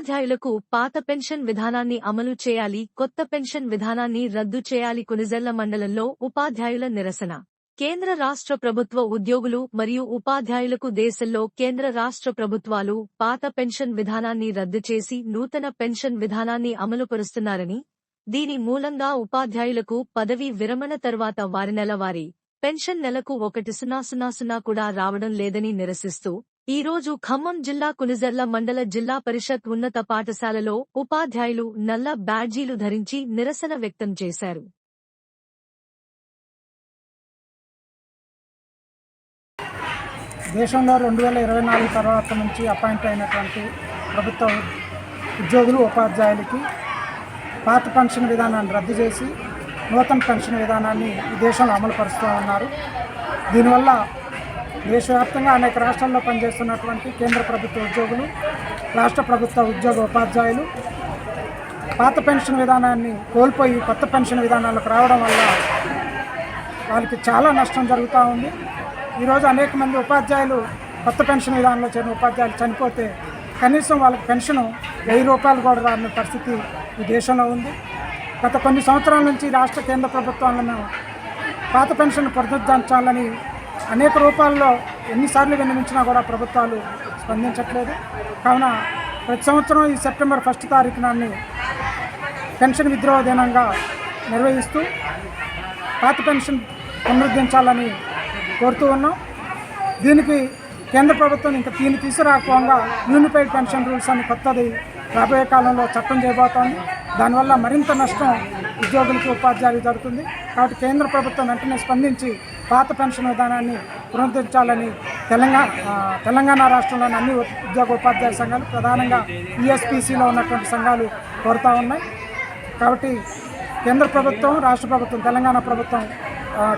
ఉపాధ్యాయులకు పాత పెన్షన్ విధానాన్ని అమలు చేయాలి కొత్త పెన్షన్ విధానాన్ని రద్దు చేయాలి కునిజెల్ల మండలంలో ఉపాధ్యాయుల నిరసన. కేంద్ర రాష్ట్ర ప్రభుత్వ ఉద్యోగులు మరియు ఉపాధ్యాయులకు దేశంలో కేంద్ర రాష్ట్ర ప్రభుత్వాలు పాత పెన్షన్ విధానాన్ని రద్దు చేసి నూతన పెన్షన్ విధానాన్ని అమలుపరుస్తున్నారని దీని మూలంగా ఉపాధ్యాయులకు పదవీ విరమణ తర్వాత వారి నెల వారి పెన్షన్ నెలకు ఒకటి సున్నా సున్నా సున్నా కూడా రావడం లేదని నిరసిస్తూ ఈ రోజు ఖమ్మం జిల్లా కునిజర్ల మండల జిల్లా పరిషత్ ఉన్నత పాఠశాలలో ఉపాధ్యాయులు నల్ల బ్యాడ్జీలు ధరించి నిరసన వ్యక్తం చేశారు. దేశంలో రెండు వేల ఇరవై నాలుగు తర్వాత నుంచి అపాయింట్ అయినటువంటి ప్రభుత్వ ఉద్యోగులు ఉపాధ్యాయులకి పాత పెన్షన్ విధానాన్ని రద్దు చేసి నూతన పెన్షన్ విధానాన్ని ఈ దేశంలో అమలు పరుస్తూ ఉన్నారు. దీనివల్ల దేశవ్యాప్తంగా అనేక రాష్ట్రాల్లో పనిచేస్తున్నటువంటి కేంద్ర ప్రభుత్వ ఉద్యోగులు రాష్ట్ర ప్రభుత్వ ఉద్యోగ ఉపాధ్యాయులు పాత పెన్షన్ విధానాన్ని కోల్పోయి కొత్త పెన్షన్ విధానాలకు రావడం వల్ల వాళ్ళకి చాలా నష్టం జరుగుతూ ఉంది. ఈరోజు అనేక మంది ఉపాధ్యాయులు కొత్త పెన్షన్ విధానంలో చేరిన ఉపాధ్యాయులు చనిపోతే కనీసం వాళ్ళకి పెన్షన్ వెయ్యి రూపాయలు కూడా రాని పరిస్థితి ఈ దేశంలో ఉంది. గత కొన్ని సంవత్సరాల నుంచి రాష్ట్ర కేంద్ర ప్రభుత్వాలను పాత పెన్షన్ పునరుద్ధరించాలని అనేక రూపాల్లో ఎన్నిసార్లు విన్నవించినా కూడా ప్రభుత్వాలు స్పందించట్లేదు. కావున ప్రతి సంవత్సరం ఈ సెప్టెంబర్ ఫస్ట్ తారీఖు నాన్ని పెన్షన్ విద్రోహ దినంగా నిర్వహిస్తూ పాత పెన్షన్ పునరుద్ధరించాలని కోరుతూ ఉన్నాం. దీనికి కేంద్ర ప్రభుత్వం ఇంకా దీన్ని తీసుకురాకపోగా యూనిఫైడ్ పెన్షన్ రూల్స్ అని కొత్తది రాబోయే కాలంలో చట్టం చేయబోతోంది. దానివల్ల మరింత నష్టం ఉద్యోగులకు ఉపాధ్యాయులు జరుగుతుంది. కాబట్టి కేంద్ర ప్రభుత్వం వెంటనే స్పందించి పాత పెన్షన్ విధానాన్ని పునరుద్ధరించాలని తెలంగాణ తెలంగాణ రాష్ట్రంలోని అన్ని ఉద్యోగ ఉపాధ్యాయ సంఘాలు ప్రధానంగా ఈఎస్పీసీలో ఉన్నటువంటి సంఘాలు కోరుతూ ఉన్నాయి. కాబట్టి కేంద్ర ప్రభుత్వం రాష్ట్ర ప్రభుత్వం తెలంగాణ ప్రభుత్వం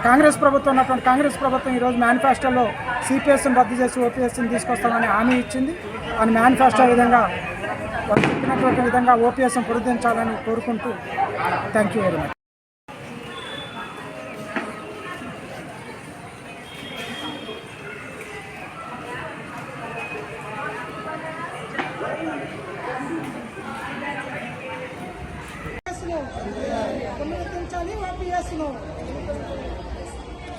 కాంగ్రెస్ ప్రభుత్వం ఉన్నటువంటి కాంగ్రెస్ ప్రభుత్వం ఈరోజు మేనిఫెస్టోలో సిపిఎస్ని రద్దు చేసి ఓపీఎస్ని తీసుకొస్తామని హామీ ఇచ్చింది. అని మేనిఫెస్టో విధంగా వారు చెప్పినటువంటి విధంగా ఓపీఎస్ని పునరుద్ధరించాలని కోరుకుంటూ థ్యాంక్ యూ వెరీ మచ్. ను పునరుద్ధరించాలి ఓపీఎస్ను ను.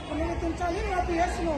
పునరుద్ధరించాలి ఓపీఎస్ను.